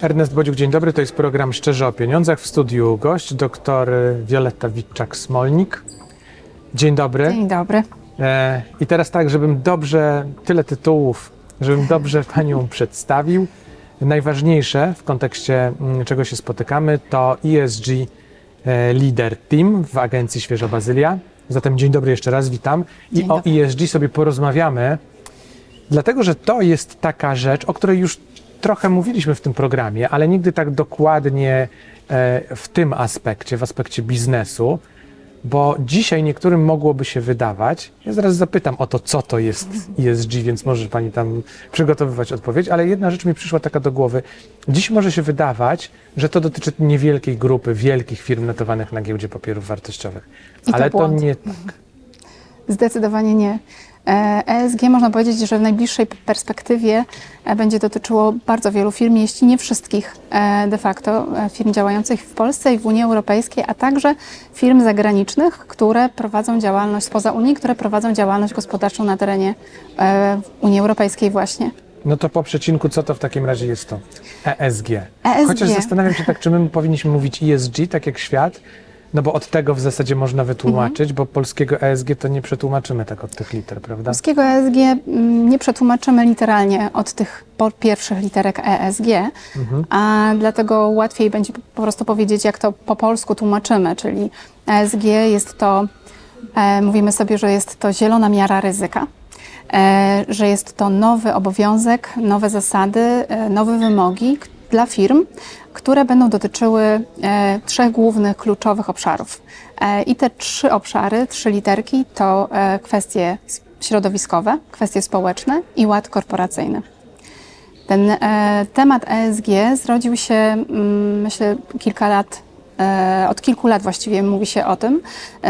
Ernest Bodziuk, dzień dobry. To jest program Szczerze o Pieniądzach. W studiu gość, doktor Wioletta Witczak-Smolnik. Dzień dobry. Dzień dobry. E, I teraz tak, żebym dobrze, tyle tytułów, żebym dobrze Panią przedstawił. Najważniejsze w kontekście mm, czego się spotykamy to ESG e, Leader Team w agencji Świeża Bazylia. Zatem dzień dobry jeszcze raz, witam. I Dzień o dobry. ESG sobie porozmawiamy, dlatego że to jest taka rzecz, o której już trochę mówiliśmy w tym programie, ale nigdy tak dokładnie e, w tym aspekcie, w aspekcie biznesu. Bo dzisiaj niektórym mogłoby się wydawać, ja zaraz zapytam o to, co to jest ESG, więc może pani tam przygotowywać odpowiedź, ale jedna rzecz mi przyszła taka do głowy. Dziś może się wydawać, że to dotyczy niewielkiej grupy wielkich firm notowanych na giełdzie papierów wartościowych. I to ale to błąd. nie tak. Zdecydowanie nie. E, ESG można powiedzieć, że w najbliższej perspektywie e, będzie dotyczyło bardzo wielu firm, jeśli nie wszystkich e, de facto e, firm działających w Polsce i w Unii Europejskiej, a także firm zagranicznych, które prowadzą działalność spoza Unii, które prowadzą działalność gospodarczą na terenie e, Unii Europejskiej właśnie. No to po przecinku, co to w takim razie jest to? ESG. ESG. Chociaż zastanawiam się tak, czy my powinniśmy mówić ESG, tak jak świat, no bo od tego w zasadzie można wytłumaczyć, bo polskiego ESG to nie przetłumaczymy tak od tych liter, prawda? Polskiego ESG mm, nie przetłumaczymy literalnie od tych pierwszych literek ESG, a dlatego łatwiej będzie po prostu powiedzieć, jak to po polsku tłumaczymy, czyli ESG jest to, e, mówimy sobie, że jest to zielona miara ryzyka. e, Że jest to nowy obowiązek, nowe zasady, e, nowe wymogi dla firm, które będą dotyczyły e, trzech głównych kluczowych obszarów. E, I te trzy obszary, trzy literki to e, kwestie środowiskowe, kwestie społeczne i ład korporacyjny. Ten temat ESG zrodził się, mm, myślę, kilka lat, od kilku lat właściwie mówi się o tym,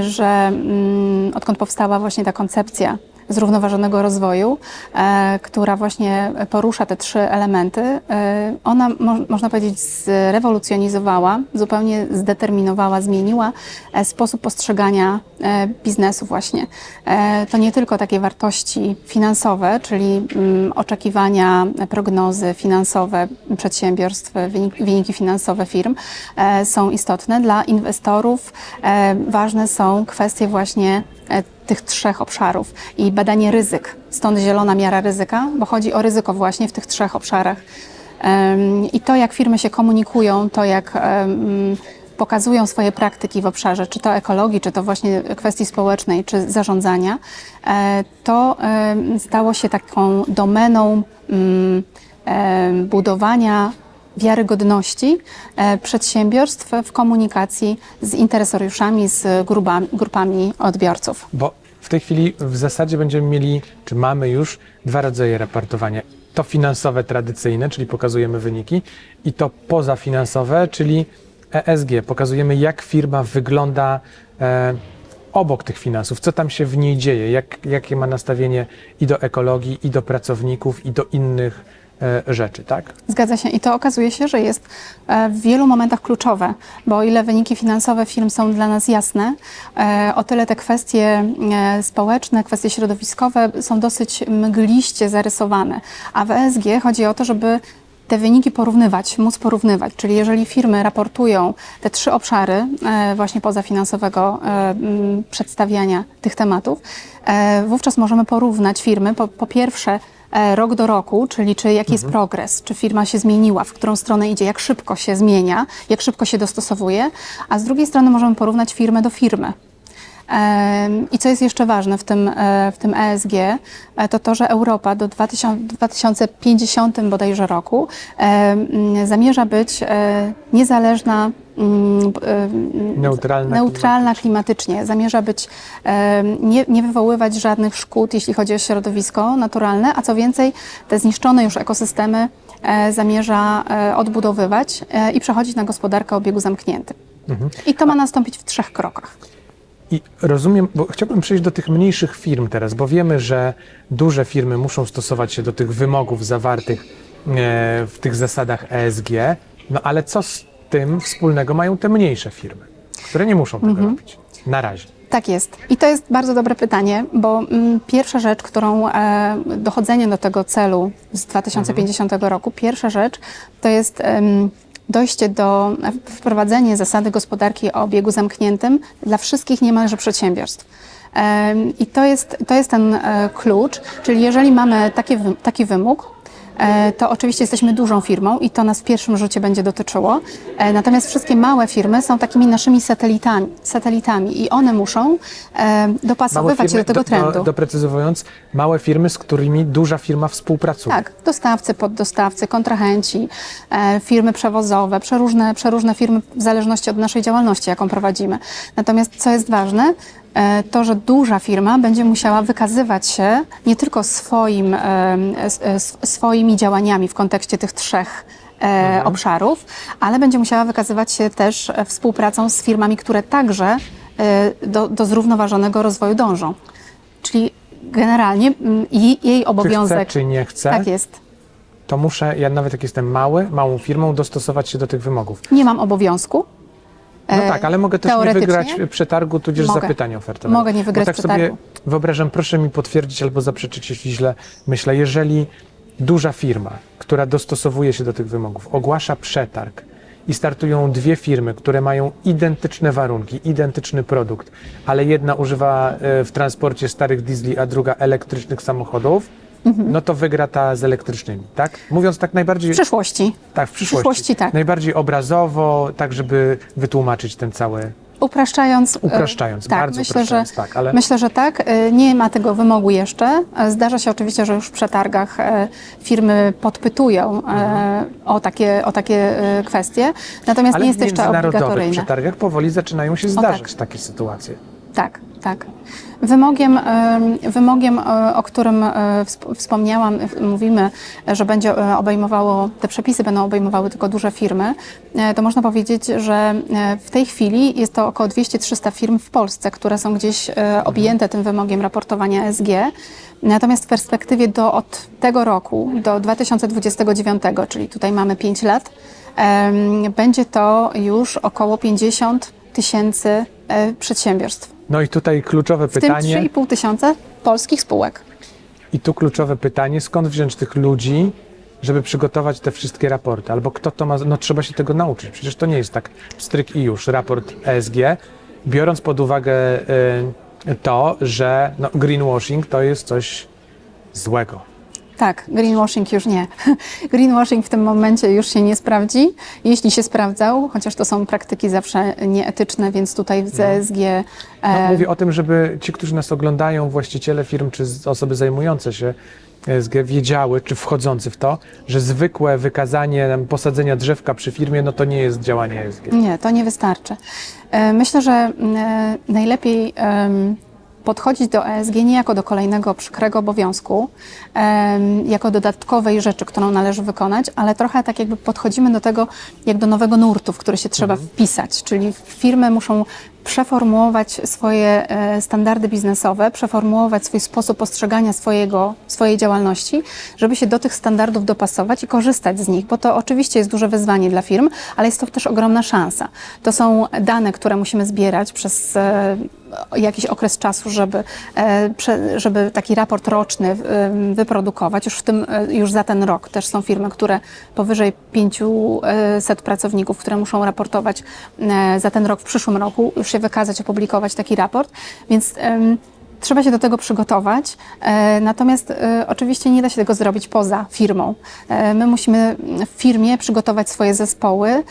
że mm, odkąd powstała właśnie ta koncepcja zrównoważonego rozwoju, e, która właśnie porusza te trzy elementy, e, ona, mo można powiedzieć, zrewolucjonizowała, zupełnie zdeterminowała, zmieniła e, sposób postrzegania biznesu właśnie. To nie tylko takie wartości finansowe, czyli mm, oczekiwania, prognozy finansowe przedsiębiorstw, wynik- wyniki finansowe firm są istotne. Dla inwestorów ważne są kwestie właśnie tych trzech obszarów i badanie ryzyk. Stąd zielona miara ryzyka, bo chodzi o ryzyko właśnie w tych trzech obszarach. I to, jak firmy się komunikują, to jak pokazują swoje praktyki w obszarze, czy to ekologii, czy to właśnie kwestii społecznej, czy zarządzania, e, to stało się taką domeną mm, budowania wiarygodności e, przedsiębiorstw w komunikacji z interesariuszami, z grupami, odbiorców. Bo w tej chwili w zasadzie będziemy mieli, czy mamy już dwa rodzaje raportowania. To finansowe tradycyjne, czyli pokazujemy wyniki, i to pozafinansowe, czyli ESG. Pokazujemy, jak firma wygląda e, obok tych finansów, co tam się w niej dzieje, jak, jakie ma nastawienie i do ekologii, i do pracowników, i do innych rzeczy, tak? Zgadza się i to okazuje się, że jest e, w wielu momentach kluczowe, bo o ile wyniki finansowe firm są dla nas jasne, e, o tyle te kwestie e, społeczne, kwestie środowiskowe są dosyć mgliście zarysowane. A w ESG chodzi o to, żeby te wyniki porównywać, móc porównywać. Czyli jeżeli firmy raportują te trzy obszary e, właśnie pozafinansowego e, przedstawiania tych tematów, e, wówczas możemy porównać firmy po, po pierwsze e, rok do roku, czyli czy jaki jest progres, czy firma się zmieniła, w którą stronę idzie, jak szybko się zmienia, jak szybko się dostosowuje, a z drugiej strony możemy porównać firmę do firmy. I co jest jeszcze ważne w tym, e, w tym ESG, e, to to, że Europa do 2000, 2050 bodajże roku zamierza być e, niezależna, mm, Neutralna neutralna klimatycznie. Zamierza być, nie, nie wywoływać żadnych szkód, jeśli chodzi o środowisko naturalne, a co więcej, te zniszczone już ekosystemy zamierza odbudowywać i przechodzić na gospodarkę o obiegu zamkniętym. I to ma nastąpić w trzech krokach. I rozumiem, bo chciałbym przejść do tych mniejszych firm teraz, bo wiemy, że duże firmy muszą stosować się do tych wymogów zawartych e, w tych zasadach ESG, no ale co z tym wspólnego mają te mniejsze firmy, które nie muszą tego robić na razie? Tak jest. I to jest bardzo dobre pytanie, bo mm, pierwsza rzecz, którą e, dochodzenie do tego celu z 2050 roku, pierwsza rzecz to jest em, dojście do wprowadzenie zasady gospodarki o obiegu zamkniętym dla wszystkich niemalże przedsiębiorstw. I to jest, to jest ten e, klucz, czyli jeżeli mamy taki, taki wymóg, to oczywiście jesteśmy dużą firmą i to nas w pierwszym rzucie będzie dotyczyło. E, Natomiast wszystkie małe firmy są takimi naszymi satelitami, satelitami i one muszą e, dopasowywać się do tego trendu. Do, doprecyzowując, małe firmy, z którymi duża firma współpracuje. Tak, dostawcy, poddostawcy, kontrahenci, e, firmy przewozowe, przeróżne, przeróżne firmy w zależności od naszej działalności, jaką prowadzimy. Natomiast co jest ważne, e, to, że duża firma będzie musiała wykazywać się nie tylko swoim, e, e, swoimi działaniami w kontekście tych trzech e, obszarów, ale będzie musiała wykazywać się też e, współpracą z firmami, które także e, do, do zrównoważonego rozwoju dążą. Czyli generalnie mm, jej Czy chcę, obowiązek. czy nie chcę, Tak jest. to muszę, ja nawet jak jestem mały, małą firmą, dostosować się do tych wymogów. Nie mam obowiązku. No E, tak, ale mogę też nie wygrać przetargu, tudzież mogę. zapytania ofertowego. Mogę nie wygrać Bo tak przetargu. sobie wyobrażam, proszę mi potwierdzić albo zaprzeczyć, jeśli źle myślę. Jeżeli duża firma, która dostosowuje się do tych wymogów, ogłasza przetarg i startują dwie firmy, które mają identyczne warunki, identyczny produkt, ale jedna używa e, w transporcie starych diesli, a druga elektrycznych samochodów, Mhm. no to wygra ta z elektrycznymi, tak? Mówiąc tak najbardziej... W przyszłości. Tak, w przyszłości. przyszłości tak. Najbardziej obrazowo, tak żeby wytłumaczyć ten cały... Upraszczając. e, Upraszczając, tak, bardzo myślę, upraszczając, że, tak, ale- Myślę, że tak. E, Nie ma tego wymogu jeszcze. E, Zdarza się oczywiście, że już w przetargach firmy podpytują e, o takie, o takie kwestie. Natomiast Ale nie jest w jeszcze obligatoryjne. przetargach powoli zaczynają się tak. zdarzać takie sytuacje. Tak, tak. Wymogiem, em, wymogiem e, o którym e, wsp- wspomniałam, mówimy, że będzie e, obejmowało, te przepisy będą obejmowały tylko duże firmy, to można powiedzieć, że w tej chwili jest to około 200-300 firm w Polsce, które są gdzieś objęte tym wymogiem raportowania ESG. Natomiast w perspektywie do od tego roku do 2029, czyli tutaj mamy 5 lat, będzie to już około 50 tysięcy przedsiębiorstw. No i tutaj kluczowe W tym pytanie, 3,5 tysiąca polskich spółek. i tu kluczowe pytanie, skąd wziąć tych ludzi, żeby przygotować te wszystkie raporty? Albo kto to ma, no trzeba się tego nauczyć. Przecież to nie jest tak stryk i już, raport ESG, biorąc pod uwagę y, to, że no, greenwashing to jest coś złego. Tak, greenwashing już nie. Greenwashing w tym momencie już się nie sprawdzi. Jeśli się sprawdzał, chociaż to są praktyki zawsze nieetyczne, więc tutaj w ZSG No, e, mówię o tym, żeby ci, którzy nas oglądają, właściciele firm czy osoby zajmujące się ESG wiedziały, czy wchodzący w to, że zwykłe wykazanie posadzenia drzewka przy firmie, no to nie jest działanie ESG. Nie, to nie wystarczy. E, Myślę, że mm, e, najlepiej podchodzić do ESG nie jako do kolejnego przykrego obowiązku, jako dodatkowej rzeczy, którą należy wykonać, ale trochę tak jakby podchodzimy do tego jak do nowego nurtu, w który się trzeba wpisać, czyli firmy muszą przeformułować swoje e, standardy biznesowe, przeformułować swój sposób postrzegania swojego, swojej działalności, żeby się do tych standardów dopasować i korzystać z nich, bo to oczywiście jest duże wyzwanie dla firm, ale jest to też ogromna szansa. To są dane, które musimy zbierać przez e, jakiś okres czasu, żeby, e, żeby taki raport roczny wyprodukować. Już, w tym, e, już za ten rok też są firmy, które powyżej 500 pracowników, które muszą raportować e, za ten rok, w przyszłym roku, już się wykazać, opublikować taki raport. Więc Trzeba się do tego przygotować, e, natomiast e, oczywiście nie da się tego zrobić poza firmą. E, my musimy w firmie przygotować swoje zespoły.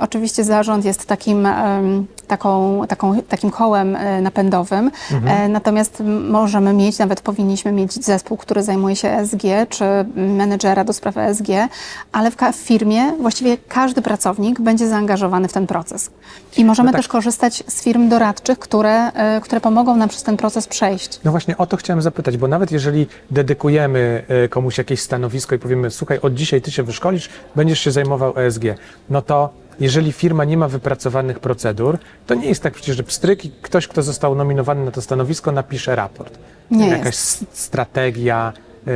Oczywiście zarząd jest takim, taką, taką, takim kołem napędowym, e, natomiast możemy mieć, nawet powinniśmy mieć zespół, który zajmuje się ESG, czy menedżera do spraw ESG, ale w, firmie właściwie każdy pracownik będzie zaangażowany w ten proces. I możemy No tak. też korzystać z firm doradczych, które, które pomogą nam przez ten proces przejść. No właśnie o to chciałem zapytać, bo nawet jeżeli dedykujemy e, komuś jakieś stanowisko i powiemy, słuchaj, od dzisiaj ty się wyszkolisz, będziesz się zajmował ESG, no to jeżeli firma nie ma wypracowanych procedur, to nie jest tak przecież, że pstryk i ktoś, kto został nominowany na to stanowisko, napisze raport. Nie Jakaś jest. strategia, e,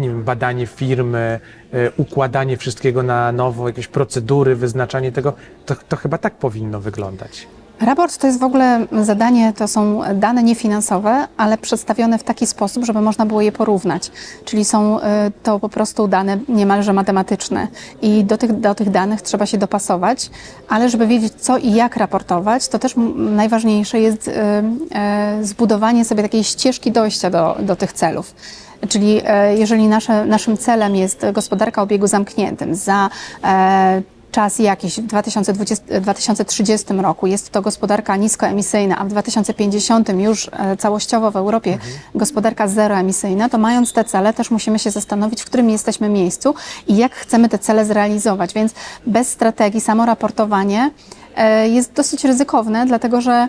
nie wiem, badanie firmy, e, układanie wszystkiego na nowo, jakieś procedury, wyznaczanie tego, to, to chyba tak powinno wyglądać. Raport to jest w ogóle zadanie, to są dane niefinansowe, ale przedstawione w taki sposób, żeby można było je porównać. Czyli są y, to po prostu dane niemalże matematyczne i do tych, do tych danych trzeba się dopasować, ale żeby wiedzieć co i jak raportować, to też najważniejsze jest y, y, zbudowanie sobie takiej ścieżki dojścia do, do tych celów. Czyli jeżeli nasze, naszym celem jest gospodarka o obiegu zamkniętym za e, czas jakiś w 2020, 2030 roku. Jest to gospodarka niskoemisyjna, a w 2050 już e, całościowo w Europie gospodarka zeroemisyjna, to mając te cele też musimy się zastanowić, w którym jesteśmy miejscu i jak chcemy te cele zrealizować. Więc bez strategii samo raportowanie e, jest dosyć ryzykowne, dlatego że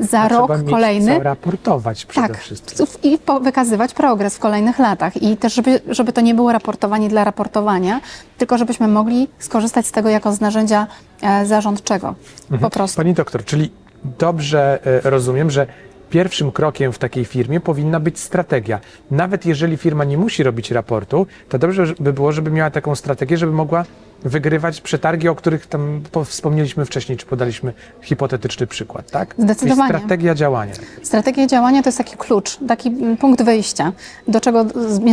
za A rok trzeba mieć kolejny co raportować przede tak, wszystkim. i wykazywać progres w kolejnych latach. I też, żeby, żeby to nie było raportowanie dla raportowania, tylko żebyśmy mogli skorzystać z tego jako z narzędzia e, zarządczego. Po prostu. Pani doktor, czyli dobrze e, rozumiem, że pierwszym krokiem w takiej firmie powinna być strategia. Nawet jeżeli firma nie musi robić raportu, to dobrze by było, żeby miała taką strategię, żeby mogła wygrywać przetargi, o których tam po- wspomnieliśmy wcześniej, czy podaliśmy hipotetyczny przykład, tak? Zdecydowanie. Czyli strategia działania. Strategia działania to jest taki klucz, taki punkt wyjścia, do czego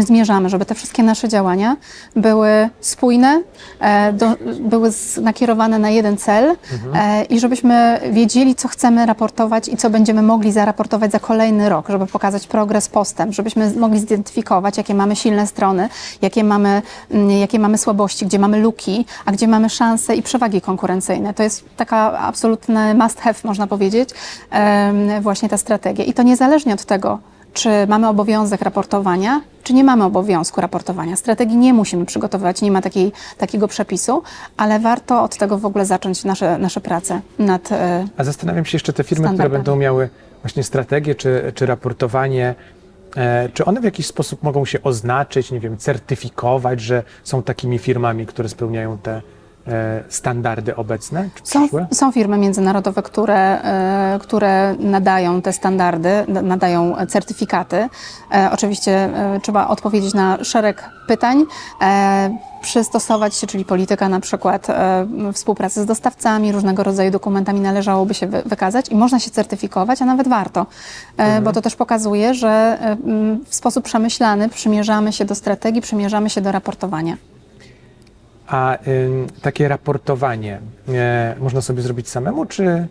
zmierzamy, żeby te wszystkie nasze działania były spójne, e, do, były nakierowane na jeden cel e, i żebyśmy wiedzieli, co chcemy raportować i co będziemy mogli zaraportować za kolejny rok, żeby pokazać progres, postęp, żebyśmy mogli zidentyfikować, jakie mamy silne strony, jakie mamy, mm, jakie mamy słabości, gdzie mamy luki, a gdzie mamy szanse i przewagi konkurencyjne. To jest taka absolutny must have, można powiedzieć, właśnie ta strategia. I to niezależnie od tego, czy mamy obowiązek raportowania, czy nie mamy obowiązku raportowania. Strategii nie musimy przygotowywać, nie ma takiej, takiego przepisu, ale warto od tego w ogóle zacząć nasze, nasze prace nad e, A zastanawiam się jeszcze te firmy, które będą miały właśnie strategię czy, czy raportowanie, czy one w jakiś sposób mogą się oznaczyć, nie wiem, certyfikować, że są takimi firmami, które spełniają te e, standardy obecne, Są, są firmy międzynarodowe, które, e, które nadają te standardy, nadają certyfikaty. E, Oczywiście e, trzeba odpowiedzieć na szereg pytań, e, przystosować się, czyli polityka na przykład e, współpracy z dostawcami, różnego rodzaju dokumentami należałoby się wy- wykazać i można się certyfikować, a nawet warto, e, bo to też pokazuje, że e, w sposób przemyślany przymierzamy się do strategii, przymierzamy się do raportowania. A takie raportowanie e, można sobie zrobić samemu, czy,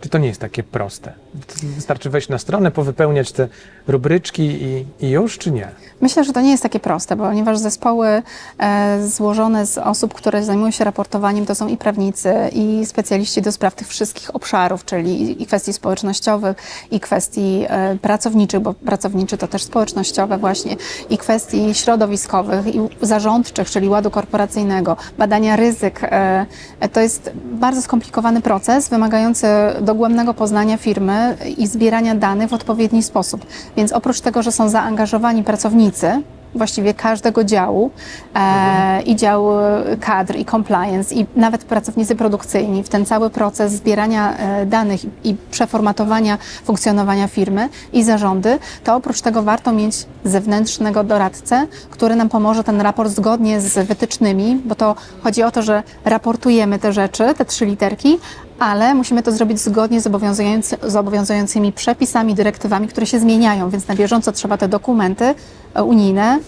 czy to nie jest takie proste? Wystarczy wejść na stronę, powypełniać te rubryczki i, i już, czy nie? Myślę, że to nie jest takie proste, ponieważ zespoły e, złożone z osób, które zajmują się raportowaniem, to są i prawnicy, i specjaliści do spraw tych wszystkich obszarów, czyli i kwestii społecznościowych, i kwestii e, pracowniczych, bo pracowniczy to też społecznościowe właśnie, i kwestii środowiskowych, i zarządczych, czyli ładu korporacyjnego, badania ryzyk. E, to jest bardzo skomplikowany proces, wymagający dogłębnego poznania firmy i zbierania danych w odpowiedni sposób. Więc oprócz tego, że są zaangażowani pracownicy, właściwie każdego działu, e, i dział e, kadr, i compliance, i nawet pracownicy produkcyjni w ten cały proces zbierania e, danych i przeformatowania funkcjonowania firmy i zarządy, to oprócz tego warto mieć zewnętrznego doradcę, który nam pomoże ten raport zgodnie z wytycznymi, bo to chodzi o to, że raportujemy te rzeczy, te trzy literki, ale musimy to zrobić zgodnie z, obowiązujący, z obowiązującymi przepisami, dyrektywami, które się zmieniają, więc na bieżąco trzeba te dokumenty e, unijne,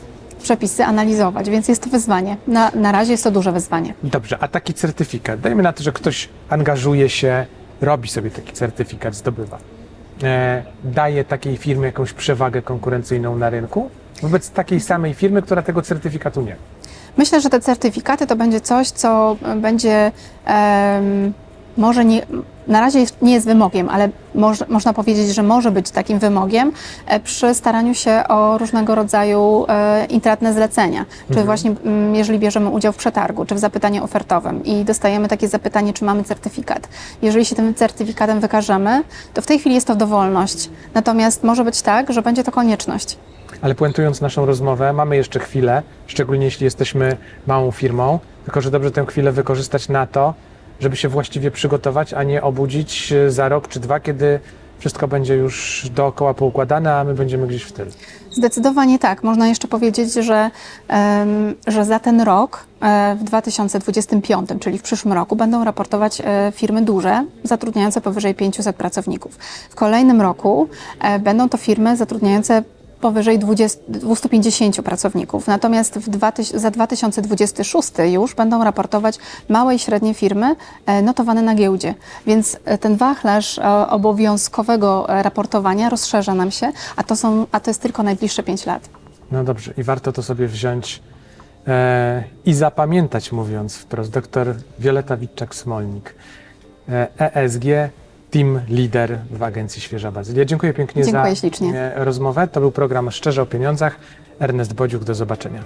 przepisy analizować, więc jest to wyzwanie. Na, na razie jest to duże wyzwanie. Dobrze, a taki certyfikat, dajmy na to, że ktoś angażuje się, robi sobie taki certyfikat, zdobywa. E, daje takiej firmie jakąś przewagę konkurencyjną na rynku wobec takiej samej firmy, która tego certyfikatu nie ma. Myślę, że te certyfikaty to będzie coś, co będzie em, może nie, na razie nie jest wymogiem, ale moż, można powiedzieć, że może być takim wymogiem e, przy staraniu się o różnego rodzaju e, intratne zlecenia. Czy właśnie mm, jeżeli bierzemy udział w przetargu, czy w zapytaniu ofertowym i dostajemy takie zapytanie, czy mamy certyfikat. Jeżeli się tym certyfikatem wykażemy, to w tej chwili jest to dowolność. Natomiast może być tak, że będzie to konieczność. Ale puentując naszą rozmowę, mamy jeszcze chwilę, szczególnie jeśli jesteśmy małą firmą, tylko że dobrze tę chwilę wykorzystać na to, żeby się właściwie przygotować, a nie obudzić za rok czy dwa, kiedy wszystko będzie już dookoła poukładane, a my będziemy gdzieś w tył. Zdecydowanie tak. Można jeszcze powiedzieć, że, że za ten rok, e, w 2025, czyli w przyszłym roku, będą raportować e, firmy duże, zatrudniające powyżej 500 pracowników. W kolejnym roku e, będą to firmy zatrudniające powyżej 20, 250 pracowników. Natomiast w 2000, za 2026 już będą raportować małe i średnie firmy e, notowane na giełdzie. Więc e, ten wachlarz e, obowiązkowego raportowania rozszerza nam się, a to, są, a to jest tylko najbliższe 5 lat. No dobrze, i warto to sobie wziąć e, i zapamiętać, mówiąc wprost. Doktor Wioleta Witczak-Smolnik, e, ESG, Team Leader w agencji Świeża Bazylia. Dziękuję pięknie Dziękuję za ślicznie. rozmowę. To był program Szczerze o Pieniądzach. Ernest Bodziuk, do zobaczenia.